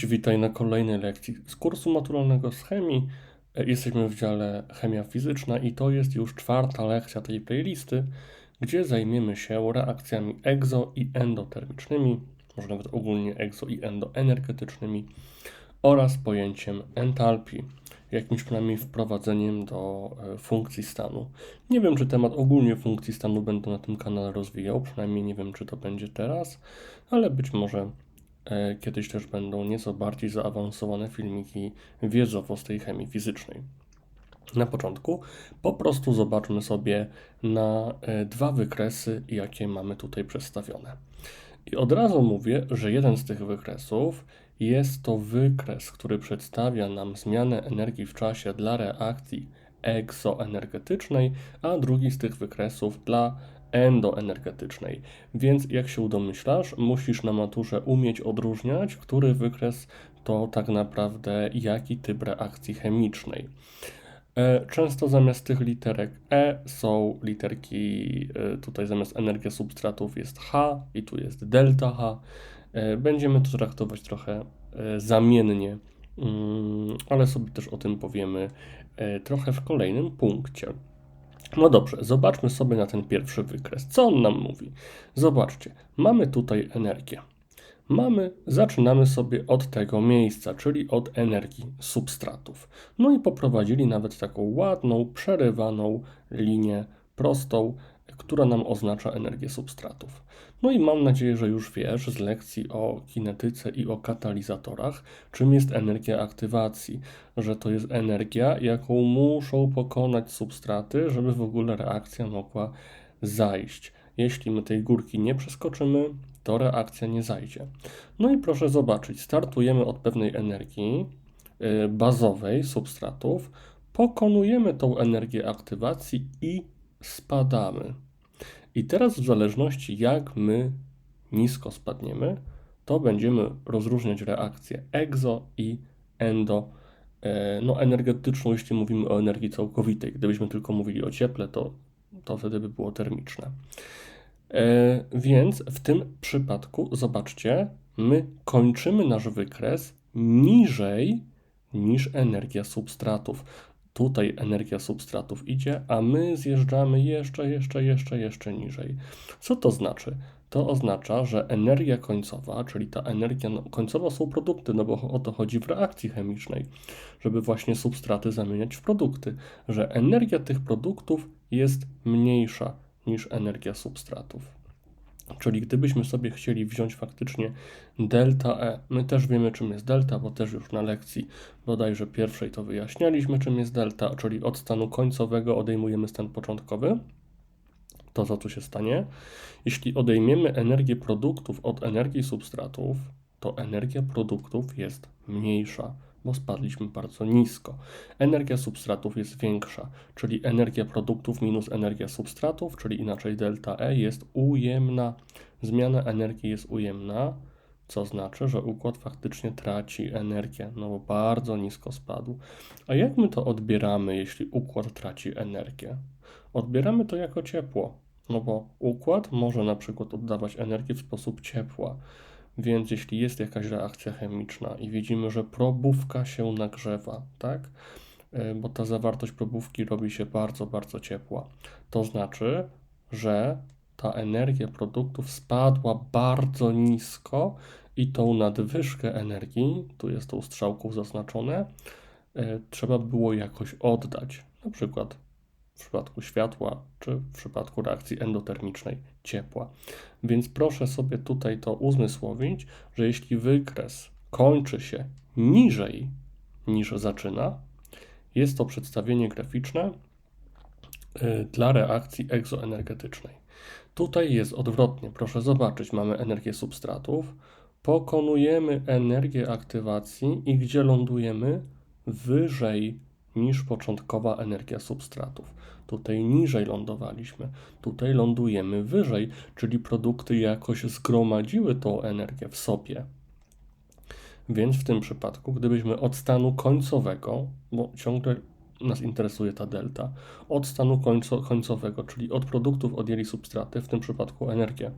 Cześć, witaj na kolejnej lekcji z kursu maturalnego z chemii. E, Jesteśmy w dziale chemia fizyczna i to jest już czwarta lekcja tej playlisty, gdzie zajmiemy się reakcjami egzo- i endotermicznymi, może nawet ogólnie egzo- i endoenergetycznymi oraz pojęciem entalpii, jakimś przynajmniej wprowadzeniem do e, funkcji stanu. Nie wiem, czy temat ogólnie funkcji stanu będę na tym kanale rozwijał, przynajmniej nie wiem, czy to będzie teraz, ale być może Kiedyś też będą nieco bardziej zaawansowane filmiki wiedzowo z tej chemii fizycznej. Na początku po prostu zobaczmy sobie na e, dwa wykresy, jakie mamy tutaj przedstawione. I od razu mówię, że jeden z tych wykresów jest to wykres, który przedstawia nam zmianę energii w czasie dla reakcji egzoenergetycznej, a drugi z tych wykresów dla endoenergetycznej. Więc jak się domyślasz, musisz na maturze umieć odróżniać, który wykres to tak naprawdę jaki typ reakcji chemicznej. E, często zamiast tych literek E są literki, e, tutaj zamiast energia substratów jest H i tu jest delta H. E, będziemy to traktować trochę zamiennie, mm, ale sobie też o tym powiemy trochę w kolejnym punkcie. No dobrze, zobaczmy sobie na ten pierwszy wykres. Co on nam mówi? Zobaczcie, mamy tutaj energię. Mamy, zaczynamy sobie od tego miejsca, czyli od energii substratów. No i poprowadzili nawet taką ładną, przerywaną linię prostą, która nam oznacza energię substratów. No i mam nadzieję, że już wiesz z lekcji o kinetyce i o katalizatorach, czym jest energia aktywacji, że to jest energia, jaką muszą pokonać substraty, żeby w ogóle reakcja mogła zajść. Jeśli my tej górki nie przeskoczymy, to reakcja nie zajdzie. No i proszę zobaczyć, startujemy od pewnej energii y, bazowej substratów, pokonujemy tą energię aktywacji i spadamy. I teraz w zależności jak my nisko spadniemy, to będziemy rozróżniać reakcję egzo i endo, e, no energetyczną, jeśli mówimy o energii całkowitej. Gdybyśmy tylko mówili o cieple, to, to wtedy by było termiczne. E, więc w tym przypadku, zobaczcie, my kończymy nasz wykres niżej niż energia substratów. Tutaj energia substratów idzie, a my zjeżdżamy jeszcze, jeszcze, jeszcze, jeszcze niżej. Co to znaczy? To oznacza, że energia końcowa, czyli ta energia no, końcowa są produkty, no bo o to chodzi w reakcji chemicznej, żeby właśnie substraty zamieniać w produkty, że energia tych produktów jest mniejsza niż energia substratów. Czyli gdybyśmy sobie chcieli wziąć faktycznie delta E, my też wiemy czym jest delta, bo też już na lekcji bodajże pierwszej to wyjaśnialiśmy czym jest delta, czyli od stanu końcowego odejmujemy stan początkowy. To co tu się stanie? Jeśli odejmiemy energię produktów od energii substratów, to energia produktów jest mniejsza bo spadliśmy bardzo nisko. Energia substratów jest większa, czyli energia produktów minus energia substratów, czyli inaczej delta E jest ujemna. Zmiana energii jest ujemna, co znaczy, że układ faktycznie traci energię, no bo bardzo nisko spadł. A jak my to odbieramy, jeśli układ traci energię? Odbieramy to jako ciepło, no bo układ może na przykład oddawać energię w sposób ciepła. Więc jeśli jest jakaś reakcja chemiczna i widzimy, że probówka się nagrzewa, tak? E, bo ta zawartość probówki robi się bardzo, bardzo ciepła. To znaczy, że ta energia produktów spadła bardzo nisko i tą nadwyżkę energii, tu jest tą strzałką zaznaczone, e, trzeba było jakoś oddać. Na przykład w przypadku światła, czy w przypadku reakcji endotermicznej ciepła. Więc proszę sobie tutaj to uzmysłowić, że jeśli wykres kończy się niżej niż zaczyna, jest to przedstawienie graficzne y, dla reakcji egzoenergetycznej. Tutaj jest odwrotnie. Proszę zobaczyć, mamy energię substratów, pokonujemy energię aktywacji i gdzie lądujemy? Wyżej niż początkowa energia substratów. Tutaj niżej lądowaliśmy, tutaj lądujemy wyżej, czyli produkty jakoś zgromadziły tą energię w sobie. Więc w tym przypadku, gdybyśmy od stanu końcowego, bo ciągle nas interesuje ta delta, od stanu końco, końcowego, czyli od produktów odjęli substraty, w tym przypadku energię,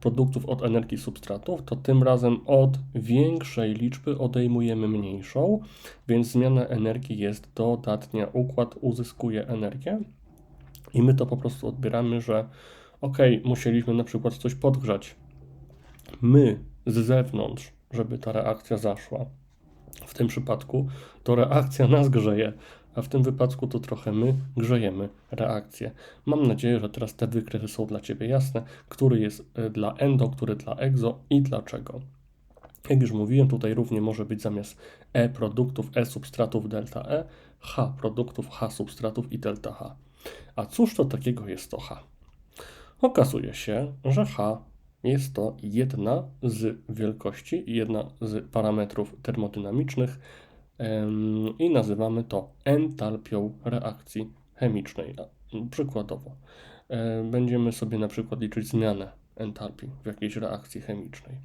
produktów od energii substratów, to tym razem od większej liczby odejmujemy mniejszą, więc zmiana energii jest dodatnia. Układ uzyskuje energię i my to po prostu odbieramy, że ok, musieliśmy na przykład coś podgrzać. My z zewnątrz, żeby ta reakcja zaszła. W tym przypadku to reakcja nas grzeje, a w tym wypadku to trochę my grzejemy reakcję. Mam nadzieję, że teraz te wykresy są dla Ciebie jasne, który jest e, dla endo, który dla exo i dlaczego. Jak już mówiłem, tutaj równie może być zamiast E produktów, E substratów delta E, H produktów, H substratów i delta H. A cóż to takiego jest to H? Okazuje się, że H jest to jedna z wielkości, jedna z parametrów termodynamicznych i nazywamy to entalpią reakcji chemicznej. Przykładowo, będziemy sobie na przykład liczyć zmianę entalpii w jakiejś reakcji chemicznej.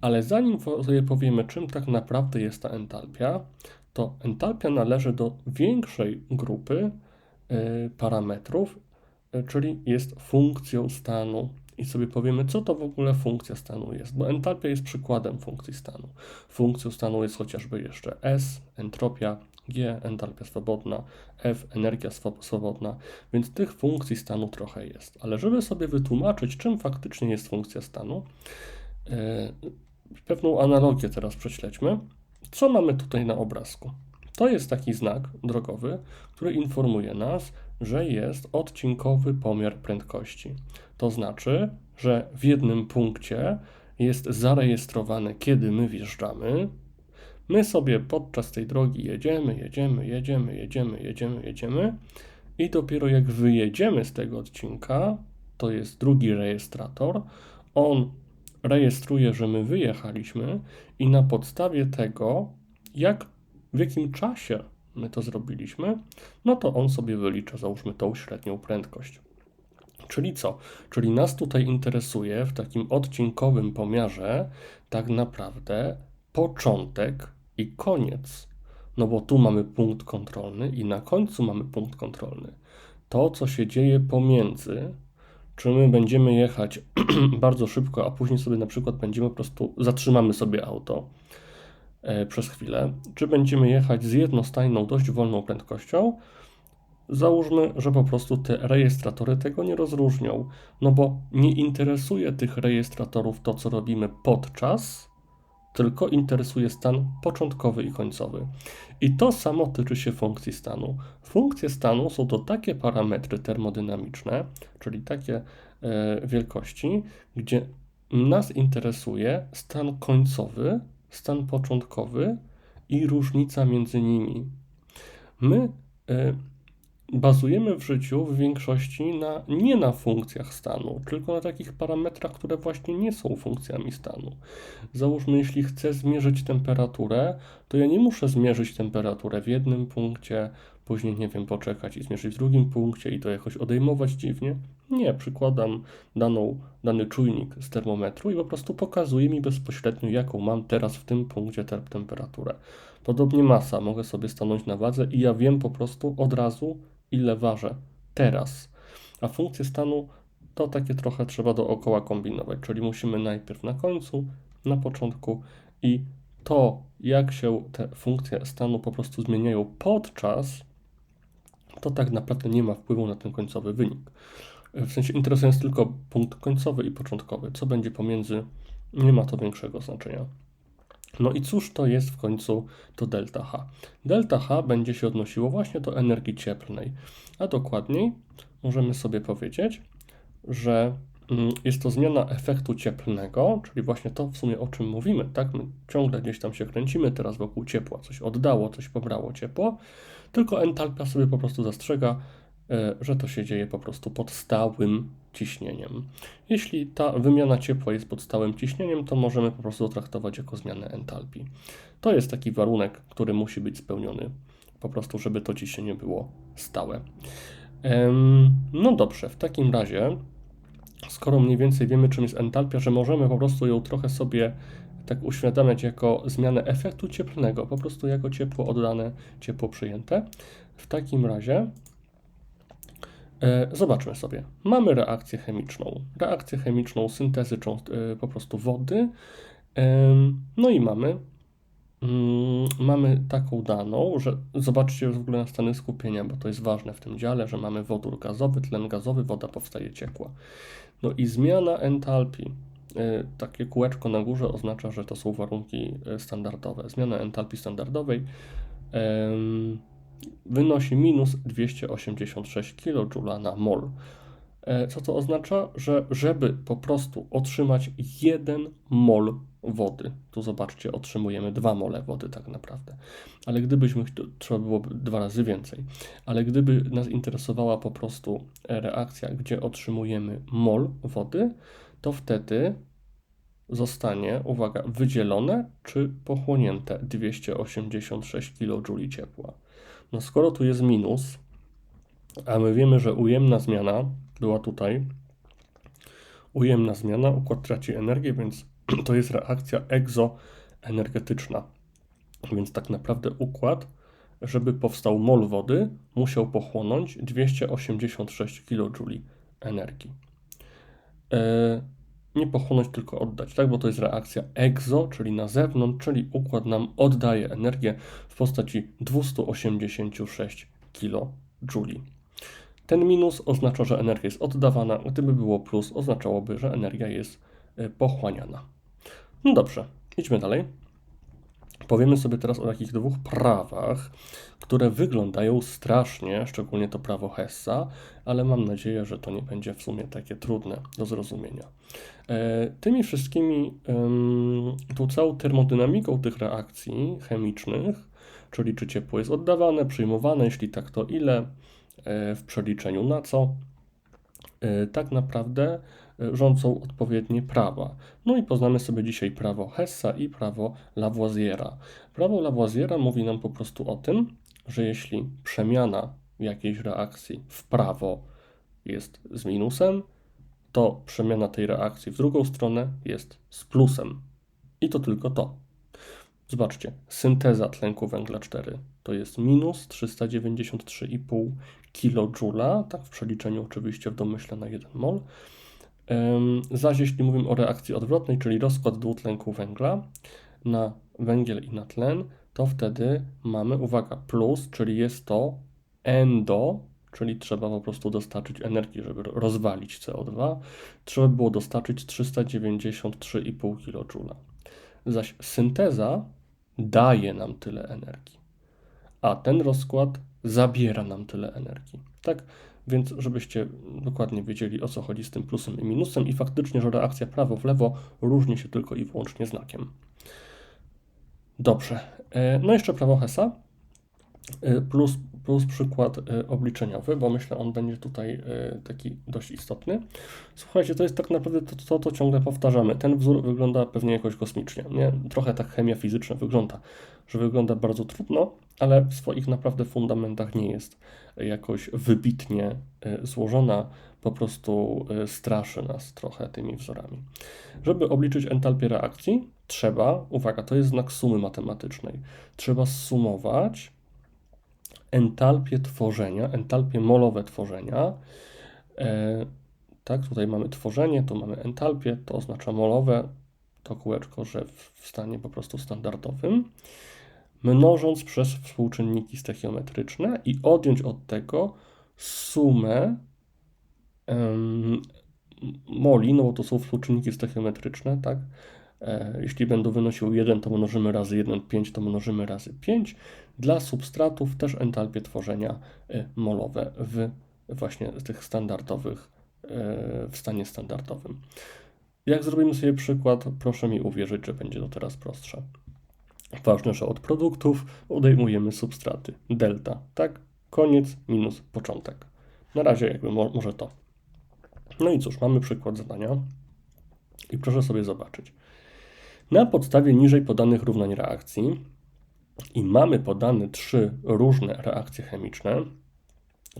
Ale zanim sobie powiemy, czym tak naprawdę jest ta entalpia, to entalpia należy do większej grupy e, parametrów, e, czyli jest funkcją stanu i sobie powiemy, co to w ogóle funkcja stanu jest, bo entalpia jest przykładem funkcji stanu. Funkcją stanu jest chociażby jeszcze S, entropia, G, entalpia swobodna, F, energia swobodna, więc tych funkcji stanu trochę jest. Ale żeby sobie wytłumaczyć, czym faktycznie jest funkcja stanu, yy, pewną analogię teraz prześledźmy. Co mamy tutaj na obrazku? To jest taki znak drogowy, który informuje nas, że jest odcinkowy pomiar prędkości. To znaczy, że w jednym punkcie jest zarejestrowane, kiedy my wjeżdżamy. My sobie podczas tej drogi jedziemy, jedziemy, jedziemy, jedziemy, jedziemy, jedziemy i dopiero jak wyjedziemy z tego odcinka, to jest drugi rejestrator, on rejestruje, że my wyjechaliśmy i na podstawie tego, jak w jakim czasie my to zrobiliśmy, no to on sobie wylicza, załóżmy, tą średnią prędkość. Czyli co? Czyli nas tutaj interesuje w takim odcinkowym pomiarze tak naprawdę początek i koniec. No bo tu mamy punkt kontrolny i na końcu mamy punkt kontrolny. To, co się dzieje pomiędzy, czy my będziemy jechać bardzo szybko, a później sobie na przykład będziemy po prostu zatrzymamy sobie auto przez chwilę, czy będziemy jechać z jednostajną, dość wolną prędkością, Załóżmy, że po prostu te rejestratory tego nie rozróżnią, no bo nie interesuje tych rejestratorów to, co robimy podczas, tylko interesuje stan początkowy i końcowy. I to samo tyczy się funkcji stanu. Funkcje stanu są to takie parametry termodynamiczne, czyli takie e, wielkości, gdzie nas interesuje stan końcowy, stan początkowy i różnica między nimi. My e, bazujemy w życiu w większości na, nie na funkcjach stanu, tylko na takich parametrach, które właśnie nie są funkcjami stanu. Załóżmy, jeśli chcę zmierzyć temperaturę, to ja nie muszę zmierzyć temperaturę w jednym punkcie, później, nie wiem, poczekać i zmierzyć w drugim punkcie i to jakoś odejmować dziwnie. Nie, przykładam daną, dany czujnik z termometru i po prostu pokazuje mi bezpośrednio, jaką mam teraz w tym punkcie temperaturę. Podobnie masa, mogę sobie stanąć na wadze i ja wiem po prostu od razu, ile ważę teraz. A funkcje stanu to takie trochę trzeba dookoła kombinować, czyli musimy najpierw na końcu, na początku i to, jak się te funkcje stanu po prostu zmieniają podczas, to tak naprawdę nie ma wpływu na ten końcowy wynik. W sensie interesuje nas tylko punkt końcowy i początkowy. Co będzie pomiędzy, nie ma to większego znaczenia. No i cóż to jest w końcu to delta H? Delta H będzie się odnosiło właśnie do energii cieplnej, a dokładniej możemy sobie powiedzieć, że jest to zmiana efektu cieplnego, czyli właśnie to w sumie o czym mówimy, tak? My ciągle gdzieś tam się kręcimy teraz wokół ciepła, coś oddało, coś pobrało ciepło, tylko entalpia sobie po prostu zastrzega, e, że to się dzieje po prostu pod stałym ciśnieniem. Jeśli ta wymiana ciepła jest pod stałym ciśnieniem, to możemy po prostu traktować jako zmianę entalpii. To jest taki warunek, który musi być spełniony, po prostu, żeby to ciśnienie było stałe. No dobrze, w takim razie, skoro mniej więcej wiemy, czym jest entalpia, że możemy po prostu ją trochę sobie tak uświadamiać jako zmianę efektu cieplnego, po prostu jako ciepło oddane, ciepło przyjęte. W takim razie E, zobaczmy sobie. Mamy reakcję chemiczną. Reakcję chemiczną syntezy e, po prostu wody. No i mamy, mamy taką daną, że zobaczcie w ogóle na stany skupienia, bo to jest ważne w tym dziale, że mamy wodór gazowy, tlen gazowy, woda powstaje ciekła. No i zmiana entalpii. E, takie kółeczko na górze oznacza, że to są warunki standardowe. Zmiana entalpii standardowej wynosi minus 286 kJ na mol. E, co to oznacza? Że żeby po prostu otrzymać 1 mol wody, tu zobaczcie, otrzymujemy 2 mole wody tak naprawdę, ale gdybyśmy, trzeba byłoby dwa razy więcej, ale gdyby nas interesowała po prostu reakcja, gdzie otrzymujemy mol wody, to wtedy zostanie, uwaga, wydzielone czy pochłonięte 286 kJ ciepła. No skoro tu jest minus, a my wiemy, że ujemna zmiana była tutaj, ujemna zmiana, układ traci energię, więc to jest reakcja egzoenergetyczna. Więc tak naprawdę układ, żeby powstał mol wody, musiał pochłonąć 286 kJ energii. E, nie pochłonąć, tylko oddać, tak? Bo to jest reakcja exo, czyli na zewnątrz, czyli układ nam oddaje energię w postaci 286 kJ. Ten minus oznacza, że energia jest oddawana, gdyby było plus, oznaczałoby, że energia jest e, pochłaniana. No dobrze, idźmy dalej. Powiemy sobie teraz o takich dwóch prawach, które wyglądają strasznie, szczególnie to prawo Hessa, ale mam nadzieję, że to nie będzie w sumie takie trudne do zrozumienia. E, tymi wszystkimi, tą całą termodynamiką tych reakcji chemicznych, czyli czy ciepło jest oddawane, przyjmowane, jeśli tak, to ile, e, w przeliczeniu na co, e, tak naprawdę rządzą odpowiednie prawa. No i poznamy sobie dzisiaj prawo Hessa i prawo Lavoisiera. Prawo Lavoisiera mówi nam po prostu o tym, że jeśli przemiana jakiejś reakcji w prawo jest z minusem, to przemiana tej reakcji w drugą stronę jest z plusem. I to tylko to. Zobaczcie, synteza tlenku węgla 4 to jest minus 393,5 kJ, tak w przeliczeniu oczywiście w domyśle na 1 mol. Zaś jeśli mówimy o reakcji odwrotnej, czyli rozkład dwutlenku węgla na węgiel i na tlen, to wtedy mamy, uwaga, plus, czyli jest to endo, czyli trzeba po prostu dostarczyć energii, żeby rozwalić CO2. Trzeba było dostarczyć 393,5 kJ. Zaś synteza daje nam tyle energii, a ten rozkład zabiera nam tyle energii. Tak? Więc żebyście dokładnie wiedzieli o co chodzi z tym plusem i minusem i faktycznie, że reakcja prawo w lewo różni się tylko i wyłącznie znakiem. Dobrze. E, no jeszcze prawo Hessa e, plus, plus przykład e, obliczeniowy, bo myślę, on będzie tutaj taki dość istotny. Słuchajcie, to jest tak naprawdę to, to, to ciągle powtarzamy. Ten wzór wygląda pewnie jakoś kosmicznie. Nie? Trochę tak chemia fizyczna wygląda, że wygląda bardzo trudno, ale w swoich naprawdę fundamentach nie jest jakoś wybitnie złożona, po prostu straszy nas trochę tymi wzorami. Żeby obliczyć entalpię reakcji, trzeba, uwaga, to jest znak sumy matematycznej, trzeba sumować entalpię tworzenia, entalpię molowe tworzenia. E, tak, tutaj mamy tworzenie, tu mamy entalpię, to oznacza molowe, to kółeczko, że w stanie po prostu standardowym, mnożąc przez współczynniki stechiometryczne i odjąć od tego sumę um, moli, no bo to są współczynniki stechiometryczne, tak, E, jeśli będą wynosiły 1, to mnożymy razy 1, 5 to mnożymy razy 5. Dla substratów też entalpie tworzenia e, molowe w właśnie tych standardowych, e, w stanie standardowym. Jak zrobimy sobie przykład, proszę mi uwierzyć, że będzie to teraz prostsze. Ważne, że od produktów odejmujemy substraty. Delta, tak? Koniec minus początek. Na razie jakby może to. No i cóż, mamy przykład zadania. I proszę sobie zobaczyć. Na podstawie niżej podanych równań reakcji i mamy podane trzy różne reakcje chemiczne,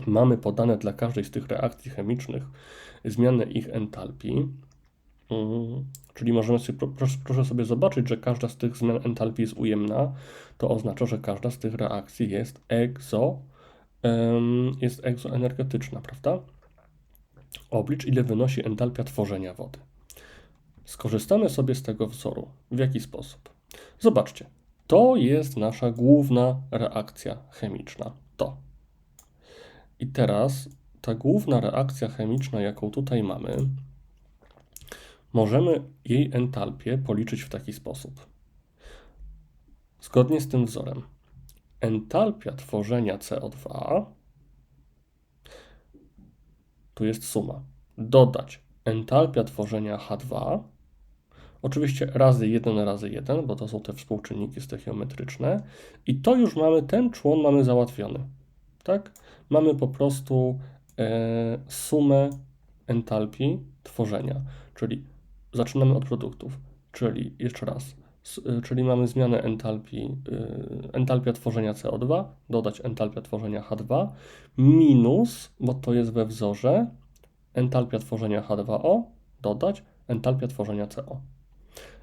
mamy podane dla każdej z tych reakcji chemicznych zmianę ich entalpii, czyli możemy sobie, proszę, sobie zobaczyć, że każda z tych zmian entalpii jest ujemna, to oznacza, że każda z tych reakcji jest egzo jest egzoenergetyczna, prawda? Oblicz, ile wynosi entalpia tworzenia wody. Skorzystamy sobie z tego wzoru. W jaki sposób? Zobaczcie, to jest nasza główna reakcja chemiczna. To. I teraz ta główna reakcja chemiczna, jaką tutaj mamy, możemy jej entalpię policzyć w taki sposób. Zgodnie z tym wzorem, entalpia tworzenia CO2 tu jest suma. Dodać entalpia tworzenia H2 Oczywiście razy 1 razy 1, bo to są te współczynniki stoichiometryczne. I to już mamy, ten człon mamy załatwiony. Tak? Mamy po prostu e, sumę entalpii tworzenia, czyli zaczynamy od produktów, czyli jeszcze raz, e, czyli mamy zmianę entalpii, e, entalpia tworzenia CO2, dodać entalpia tworzenia H2, minus, bo to jest we wzorze, entalpia tworzenia H2O, dodać entalpia tworzenia CO.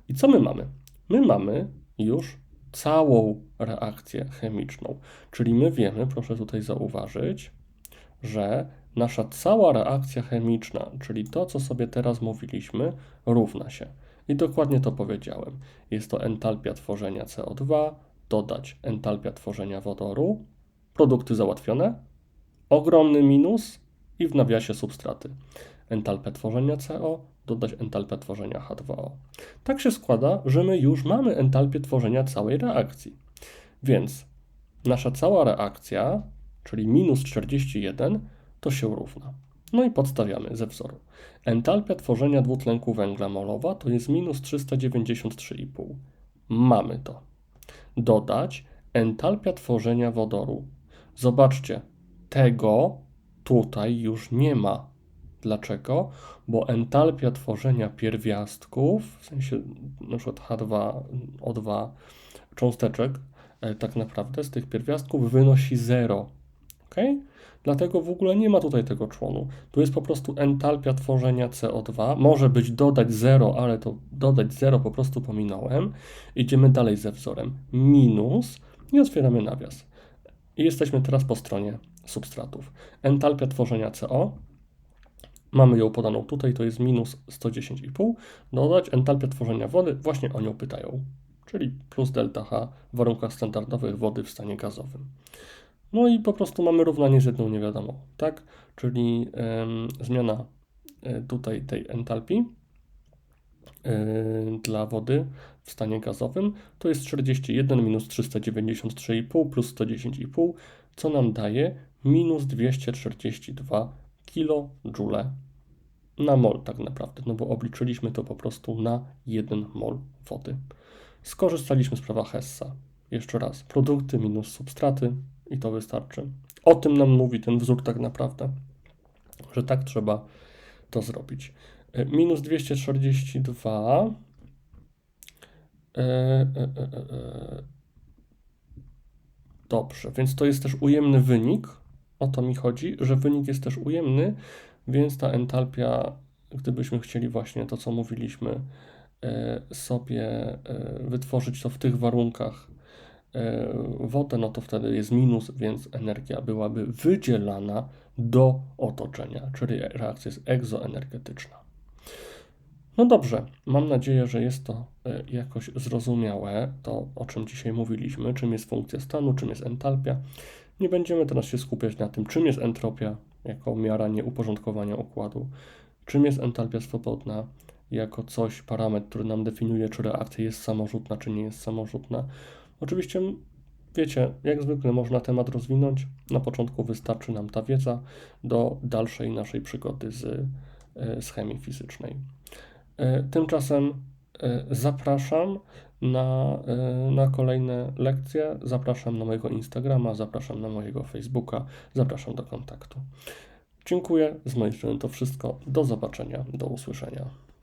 I co my mamy? My mamy już całą reakcję chemiczną, czyli my wiemy, proszę tutaj zauważyć, że nasza cała reakcja chemiczna, czyli to, co sobie teraz mówiliśmy, równa się. I dokładnie to powiedziałem. Jest to entalpia tworzenia CO2, dodać entalpia tworzenia wodoru, produkty załatwione, ogromny minus i w nawiasie substraty. Entalpia tworzenia CO, dodać entalpię tworzenia H2O. Tak się składa, że my już mamy entalpię tworzenia całej reakcji. Więc nasza cała reakcja, czyli minus 41, to się równa. No i podstawiamy ze wzoru. Entalpia tworzenia dwutlenku węgla molowa to jest minus 393,5. Mamy to. Dodać entalpia tworzenia wodoru. Zobaczcie, tego tutaj już nie ma. Dlaczego? Bo entalpia tworzenia pierwiastków, w sensie na przykład H2, O2 cząsteczek, e, tak naprawdę z tych pierwiastków wynosi 0. ok? Dlatego w ogóle nie ma tutaj tego członu. Tu jest po prostu entalpia tworzenia CO2. Może być dodać 0, ale to dodać 0 po prostu pominąłem. Idziemy dalej ze wzorem. Minus i otwieramy nawias. I jesteśmy teraz po stronie substratów. Entalpia tworzenia CO Mamy ją podaną tutaj, to jest minus 110,5. Dodać entalpię tworzenia wody, właśnie o nią pytają, czyli plus delta H w warunkach standardowych wody w stanie gazowym. No i po prostu mamy równanie z jedną niewiadomą, tak? Czyli zmiana e, tutaj tej entalpii e, dla wody w stanie gazowym to jest 41 minus 393,5 plus 110,5, co nam daje minus 242 kJ na mol tak naprawdę, no bo obliczyliśmy to po prostu na 1 mol wody. Skorzystaliśmy z prawa Hessa. Jeszcze raz, produkty minus substraty i to wystarczy. O tym nam mówi ten wzór tak naprawdę, że tak trzeba to zrobić. E, minus 242 e, e, Dobrze, więc to jest też ujemny wynik. O to mi chodzi, że wynik jest też ujemny, więc ta entalpia, gdybyśmy chcieli właśnie to, co mówiliśmy, sobie wytworzyć to w tych warunkach wodę, no to wtedy jest minus, więc energia byłaby wydzielana do otoczenia, czyli reakcja jest egzoenergetyczna. No dobrze, mam nadzieję, że jest to jakoś zrozumiałe, to o czym dzisiaj mówiliśmy, czym jest funkcja stanu, czym jest entalpia. Nie będziemy teraz się skupiać na tym, czym jest entropia, jako miara nieuporządkowania układu. Czym jest entalpia swobodna? Jako coś, parametr, który nam definiuje, czy reakcja jest samorzutna, czy nie jest samorzutna. Oczywiście, wiecie, jak zwykle można temat rozwinąć. Na początku wystarczy nam ta wiedza do dalszej naszej przygody z, e, z chemii fizycznej. E, tymczasem e, zapraszam na, na kolejne lekcje. Zapraszam na mojego Instagrama, zapraszam na mojego Facebooka, zapraszam do kontaktu. Dziękuję. Z mojej strony to wszystko. Do zobaczenia, do usłyszenia.